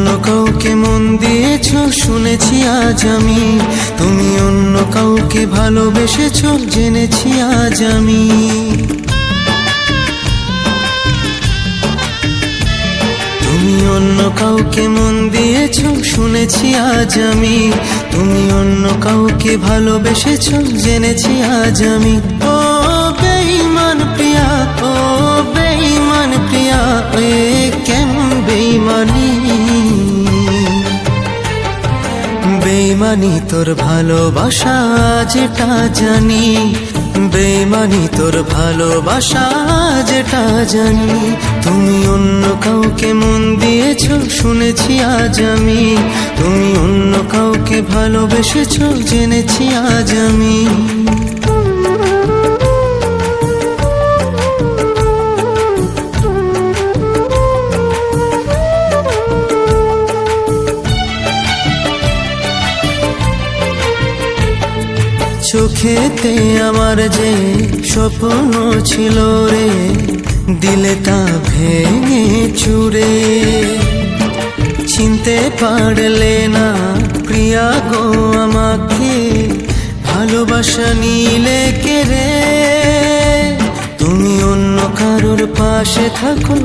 কাউকে মন দিয়েছ, শুনেছি আজ আমি। তুমি অন্য কাউকে ভালোবেসেছ, জেনেছি আজ আমি। তুমি অন্য কাউকে মন দিয়েছ, শুনেছি আজ আমি। তুমি অন্য কাউকে ভালোবেসেছ, জেনেছি আজ আমি। ও বেমানি তোর ভালোবাসা যেটা জানি, বেমানি তোর ভালোবাসা যেটা জানি। তুমি অন্য কাউকে মন দিয়েছ, শুনেছি আজ আমি। তুমি অন্য কাউকে ভালোবেসেছ, জেনেছি আজ আমি। চোখেতে আমার যে স্বপ্ন ছিল রে, দিলে তা ভেঙে চুরে। চিনতে পারলে না প্রিয়া গো আমাকে, ভালোবাসা নিলে কে রে? তুমি অন্য কারোর পাশে থাকো